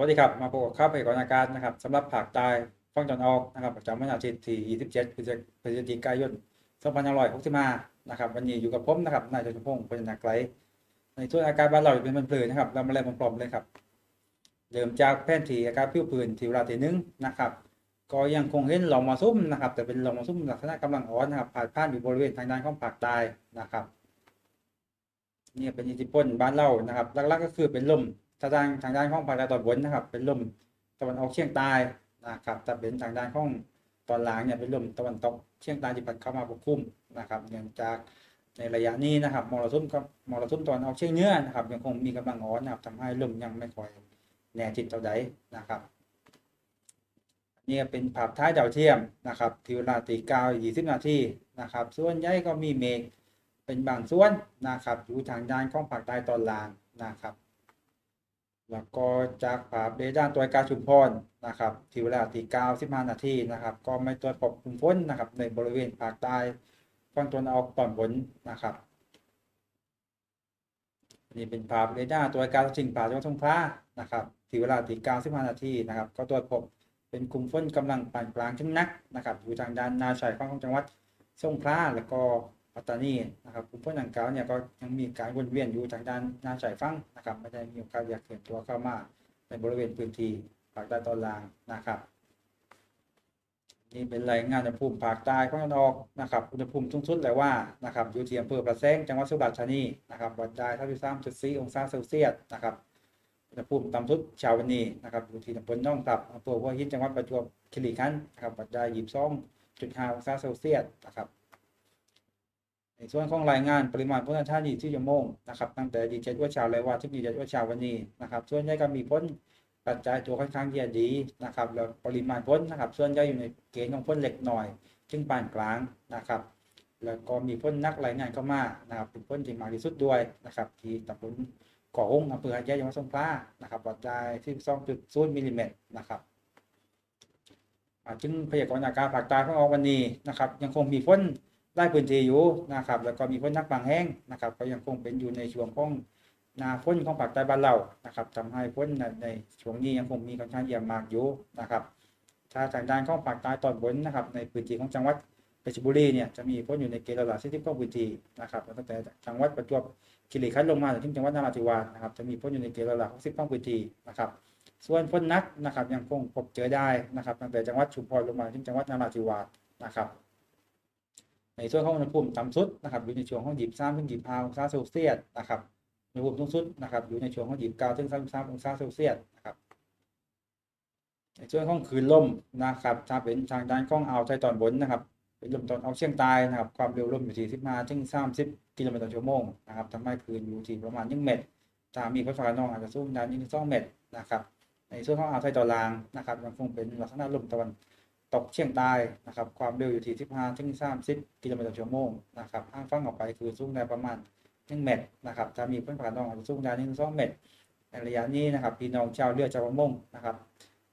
วัสดีครับ มาพบกับข้าวพยากรณ์อากาศนะครับสำหรับภาคใต้ฝั่งตะวันออกนะครับประจำวันอาทิตย์ที่ 27พฤศจิพฤศจิกายน 2565 นะครับ วันนี้อยู่กับผมนะครับนายจตุพงศ์พญานาคไกลในส่วนอากาศบ้านเราเป็นมันเปลือยนะครับ เรามาเริ่มพร้อมๆเลยครับเริ่มจากแผ่นที่อากาศผิวพื้นที่เวลาที่หนึ่งนะครับก็ยังคงเห็นลมมรสุมนะครับ แต่เป็นลมมรสุมลักษณะกำลังอ่อนนะครับผ่านผ่านอยู่บริเวณทางด้านของภาคใต้นะครับเนี่ยเป็นอิทธิพลบ้านเรานะครับหลักๆก็คือเป็นลม ทางด้านทางด้านของภาคใต้ตอนบนนะครับ เป็นลมตะวันออกเฉียงใต้นะครับแต่เป็นทางด้านของตอนล่างเนี่ยเป็นลมตะวันตกเฉียงใต้ที่พัดเข้ามาปกคลุมนะครับเนื่องจากในระยะนี้นะครับมรสุมกับมรสุมตะวันออกเฉียงเหนือนะครับ ยังคงมีกำลังอ่อนนะครับทำให้ลมยังไม่ค่อยแน่จิตเท่าใดนะครับนี่เป็นภาพท้ายดาวเทียมนะครับทีเวลาตีเก้ายี่สิบนาทีนะครับ ส่วนใหญ่ก็มีเมฆเป็นบางส่วนนะครับอยู่ทางด้านของภาคใต้ตอนล่างนะครับ แล้วก็จากภาพเรดาร์ตัวอากาศชุมพรนะครับที่เวลาที่95นาทีนะครับ ก็ไม่ตรวจพบกลุ่มฝนนะครับ ในบริเวณภาคใต้ฝั่งตะวันออกตอนบนนะครับนี่เป็นภาพเรดาร์ตัวอากาศสิ่งป่าจังหวัดสงขลานะครับที่เวลาที่95นาทีนะครับ ก็ตรวจพบเป็นกลุ่มฝนกำลังปานกลางถึงนักนะครับ อยู่ทางด้านนาชายฝั่งของจังหวัดสงขลาแล้วก็ ปัตตานีนะครับกลุ่มฝนดังกล่าวเนี่ยก็ยังมีการวนเวียนอยู่ทางด้านหน้าชายฝั่งนะครับไม่ได้มีโอกาสอยากเห็นตัวเข้ามาในบริเวณพื้นที่ภาคใต้ตอนล่างนะครับนี่เป็นรายงานอุณหภูมิภาคใต้ภาคตะวันอกนะครับอุณหภูมิสูงสุดเลยว่านะครับอยู่ที่อำเภอประแสงจังหวัดสุราษฎร์ธานีนะครับวัดได้33.4องศาเซลเซียสนะครับอุณหภูมิต่ำสุดเช้าวันนี้นะครับอยู่ที่ตำบลน้องตับอำเภอหัวหินจังหวัดประจวบคีรีขันธ์นะครับวัดได้22.5องศาเซลเซียสนะครับ ในส่วนของรายงานปริมาณฝนท่านีที่ยมงนะครับตั้งแต่ดีเจ็ดว่าเช้าเลยว่าที่ดีเจ็ดว่าเช้าวันนี้นะครับ ส่วนใหญ่ก็มีฝนกระจายตัวค่อนข้างที่จะดีนะครับแล้วปริมาณฝนนะครับ ส่วนใหญ่อยู่ในเกณฑ์ของฝนเล็กหน่อยถึงปานกลางนะครับ แล้วก็มีฝนนักรายงานเข้ามานะครับเป็นฝนที่มากที่สุดด้วยนะครับ ที่ตำบลก่อหงส์อำเภอหาดใหญ่จังหวัดสงขลานะครับวัดได้ที่2.0มิลลิเมตรนะครับจึงพยากรณ์อากาศภาคใต้ของเราวันนี้นะครับ ยังคงมีฝน ได้พื้นที่อยู่นะครับ แล้วก็มีฝนนักบางแห้งนะครับ ก็ยังคงเป็นอยู่ในช่วงของนาฝนของภาคใต้บ้านเรานะครับทำให้ฝนในในช่วงนี้ยังคงมีค่อนข้างเยี่ยมมากอยู่นะครับถ้าทางด้านของภาคใต้ตอนบนนะครับ ในพื้นที่ของจังหวัดเพชรบุรีเนี่ยจะมีฝนอยู่ในเกณฑ์ระดับ40ของพื้นที่นะครับตั้งแต่จังหวัดประจวบคีรีขันธ์ลงมาถึงจังหวัดนราธิวาสนะครับจะมีฝนอยู่ในเกณฑ์ระดับ60ของพื้นที่นะครับส่วนฝนนักนะครับยังคงพบเจอได้นะครับตั้งแต่จังหวัดชุมพรลงมาถึงจังหวัดนราธิวาสนะครับ ในส่วนของอุณหภูมิต่ำสุดนะครับอยู่ในช่วงของ23ถึง25องศาเซลเซียสนะครับอุณหภูมิสูงสุดนะครับอยู่ในช่วงของ29ถึง33องศาเซลเซียสนะครับในส่วนของคืนลมนะครับถ้าเป็นทางด้านของอ่าวไทยตอนบนนะครับเป็นลมตอนออกเฉียงใต้นะครับความเร็วลมอยู่ที่15ถึง30กิโลเมตรต่อชั่วโมงนะครับทำให้คลื่นอยู่ที่ประมาณ1เมตรถ้ามีฝนฟ้าขนองอาจจะสูงได้1-2เมตรนะครับในส่วนของอ่าวไทยตอนล่างนะครับยังคงเป็นลักษณะลมตะวัน ตกเฉียงใต้นะครับความเร็วอยู่ที่ 15ถึง30 กิโลเมตรต่อชั่วโมงนะครับห้างฟังออกไปคือสูงได้ประมาณ 1 เมตรนะครับถ้ามีพื้นผ่านน้องอาจจะสูงได้1 2เมตรในระยะนี้นะครับพี่น้องชาวเรือชาวประมงนะครับ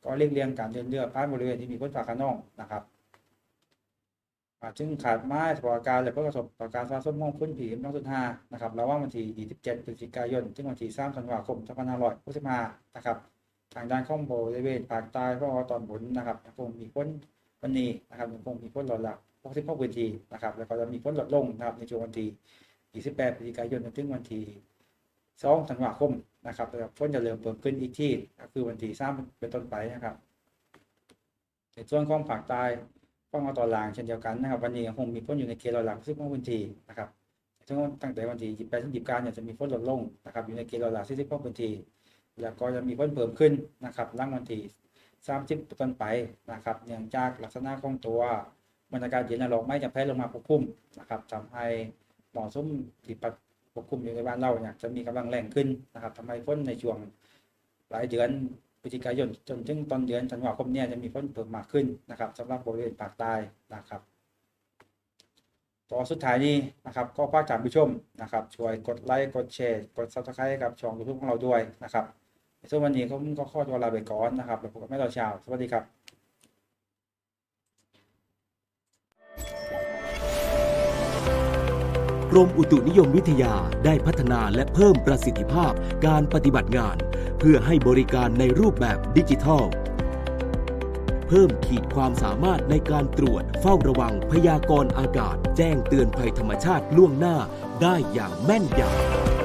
ก็เลี่ยงเลี่ยงการเดินเรือผ่านบริเวณที่มีพื้นผ่าขนองนะครับอ่าจึงขาดไม้สภาวะการและผลกระทบต่อการสะสมของพื้นผิวน้องสุดห้านะครับระหว่างวันที่ 27พฤศจิกายนถึงวันที่3ธันวาคม2565นะครับ ทางด้านข้องบริเวณภาคใต้ก็ตอนบนนะครับยังคงมีฝนวันนี้นะครับยังคงมีฝนหลอดละ60พื้นทีนะครับ แล้วก็จะมีฝนหลอดลงนะครับในช่วงวันที่ 28พฤศจิกายนจนถึงวันที่2ธันวาคมนะครับแล้วฝนจะเริ่มเพิ่มขึ้นอีกที่ก็คือวันที่3เป็นต้นไปนะครับในส่วนของภาคใต้ฝั่งตอนล่างเช่นเดียวกันนะครับ วันนี้คงมีฝนอยู่ในเขตร้อยละ60ของพื้นที่นะครับซึ่งตั้งแต่วันที่ 28ถึง29เนี่ยจะมีฝนลดลงนะครับอยู่ในเขตร้อยละ40ของพื้นที่ แล้วก็จะมีฝนเพิ่มขึ้นนะครับหลังวันที่30เป็นต้นไปนะครับเนื่องจากลักษณะของตัวบรรยากาศเย็นและลมไม่จะแผ่ลงมาปกคลุมนะครับทำให้หมอซุ่มที่ปัดปกคลุมอยู่ในบ้านเราเนี่ยจะมีกำลังแรงขึ้นนะครับทำให้ฝนในช่วงหลายเดือนพฤศจิกายนจนถึงต้นเดือนธันวาคมเนี่ยจะมีฝนเพิ่มมากขึ้นนะครับสำหรับบริเวณภาคใต้นะครับต่อสุดท้ายนี้นะครับก็ฝากท่านผู้ชมนะครับช่วยกดไลค์กดแชร์กด subscribe กับช่อง YouTube ของเราด้วยนะครับ ส่วนวันนี้ก็ก็ขอตัวลาไปก่อนนะครับแล้วพบกันใม่ตอเช้าสวัสดีครับกรมอุตุนิยมวิทยาได้พัฒนาและเพิ่มประสิทธิภาพการปฏิบัติงาน เพื่อให้บริการในรูปแบบดิจิทัล เพิ่มขีดความสามารถในการตรวจเฝ้าระวังพยากรณ์อากาศ แจ้งเตือนภัยธรรมชาติล่วงหน้าได้อย่างแม่นยำ